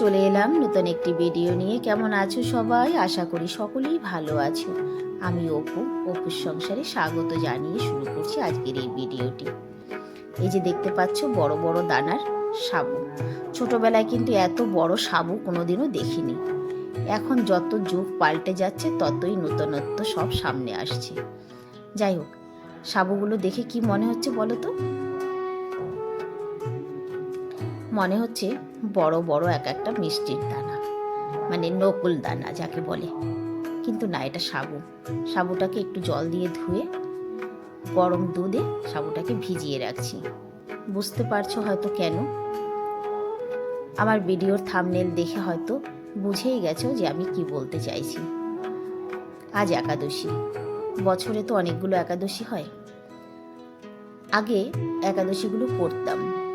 চলে এলাম নতুন একটি ভিডিও নিয়ে। কেমন আছো সবাই? আশা করি সকলেই ভালো আছো। আমি অপু, অপুর সংসারে স্বাগত জানিয়ে শুরু করছি আজকের এই ভিডিওটি এই যে দেখতে পাচ্ছ, বড় বড় দানার সাবু ছোটবেলায় কিন্তু এত বড় সাবু কোনোদিনও দেখিনি। এখন যত যুগ পাল্টে যাচ্ছে, ততই নতুনত্ব সব সামনে আসছে। যাই হোক সাবুগুলো দেখে কি মনে হচ্ছে বলো তো? মনে হচ্ছে বড় বড় এক একটা মিষ্টির দানা। মানে নকুল দানা যাকে বলে। কিন্তু না, এটা সাবু। সাবুটাকে একটু জল দিয়ে ধুয়ে, গরম দুধে সাবুটাকে ভিজিয়ে রাখছি। বুঝতে পারছ হয়তো কেন? আমার ভিডিওর থামনেল দেখে হয়তো বুঝেই গেছো যে আমি কি বলতে চাইছি। আজ একাদশী। বছরে তো অনেকগুলো একাদশী হয়। আগে একাদশীগুলো করতাম।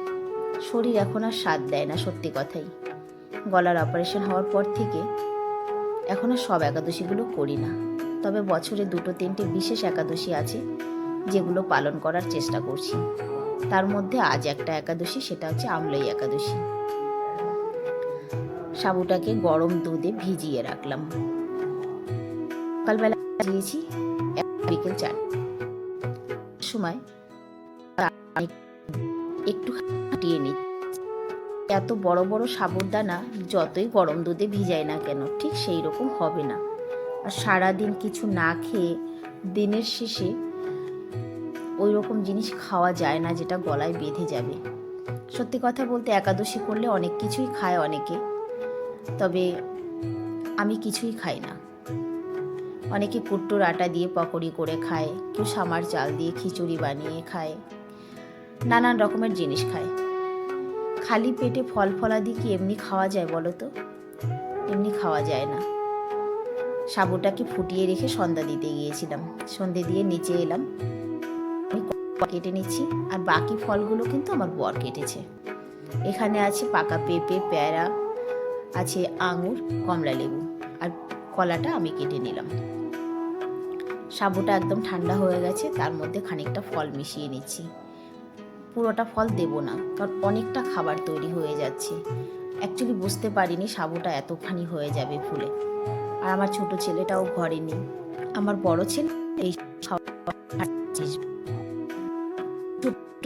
শরীর এখন আর স্বাদ দেয় না, সত্যি কথাই। গলার অপারেশন হওয়ার পর থেকে এখন আর সব একাদশীগুলো করি না। তবে বছরে দুটো, তিনটে বিশেষ একাদশী আছে, যেগুলো পালন করার চেষ্টা করছি। তার মধ্যে আজ একটা একাদশী, সেটা হচ্ছে আমলই একাদশী। সাবুটাকে গরম দুধে ভিজিয়ে রাখলাম। সকালবেলা দিয়েছি বিকেল চার সময়। একটু ফাটিয়ে নিই। এত বড় বড় সাবুদানা যতই গরম দুধে ভিজায় না কেন, ঠিক সেই রকম হবে না। আর সারাদিন কিছু না খেয়ে দিনের শেষে ওই রকম জিনিস খাওয়া যায় না যেটা গলায় বেঁধে যাবে। সত্যি কথা বলতে একাদশী করলে অনেক কিছুই খায় অনেকে, তবে আমি কিছুই খাই না। অনেকে কুট্টোর আটা দিয়ে পকোড়ি করে খায়, কেউ সামার চাল দিয়ে খিচুড়ি বানিয়ে খায়, নানান রকমের জিনিস খায়। খালি পেটে ফল ফলাদি কি এমনি খাওয়া যায় বলো তো? এমনি খাওয়া যায় না। সাবুটাকে ফুটিয়ে রেখে সন্ধ্যা দিতে গিয়েছিলাম। সন্ধে দিয়ে নিচে এলাম। আমি কেটে নিচ্ছি। আর বাকি ফলগুলো কিন্তু আমার বর কেটেছে। এখানে আছে পাকা পেঁপে, পেয়ারা, আছে আঙুর, কমলা লেবু। আর কলাটা আমি কেটে নিলাম। সাবুটা একদম ঠান্ডা হয়ে গেছে। তার মধ্যে খানিকটা ফল মিশিয়ে নিচ্ছি। পুরোটা ফল দেব না, কারণ অনেকটা খাবার তৈরি হয়ে যাচ্ছে। অ্যাকচুয়ালি বুঝতে পারিনি সাবুটা এতখানি হয়ে যাবে ফুলে। আর আমার ছোট ছেলেটাও ঘরে নেই। আমার বড় ছেলে এই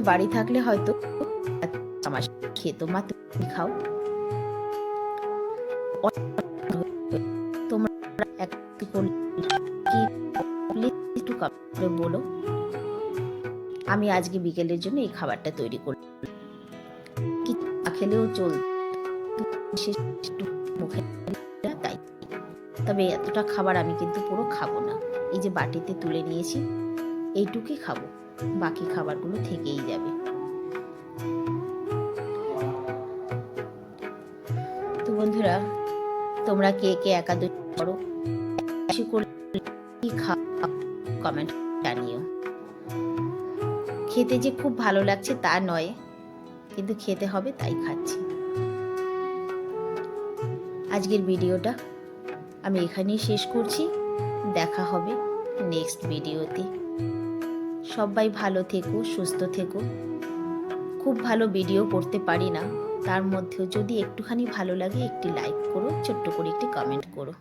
বাড়ি থাকলে হয়তো আমার খেতো। মা, তুমি খাও। তোমরা একটু বলো। আমি আজকে বিকেলের জন্য এই খাবারটা তৈরি করলাম কি খেলেও চল মুখে তাই। তবে এতটা খাবার আমি কিন্তু পুরো খাব না। এই যে বাটিতে তুলে নিয়েছি এইটুকুই খাব। বাকি খাবারগুলো থেকেই যাবে। তো বন্ধুরা তোমরা কে কে একাদশী করো কমেন্ট জানিও। খেতে যে খুব ভালো লাগছে তা নয়। কিন্তু খেতে হবে তাই খাচ্ছি। আজকের ভিডিওটা আমি এখানেই শেষ করছি। দেখা হবে নেক্সট ভিডিওতে। সবাই ভালো থেকো, সুস্থ থেকো। খুব ভালো ভিডিও করতে পারি না। তার মধ্যেও যদি একটুখানি ভালো লাগে একটি লাইক করো, ছোট্ট করে একটি কমেন্ট করো।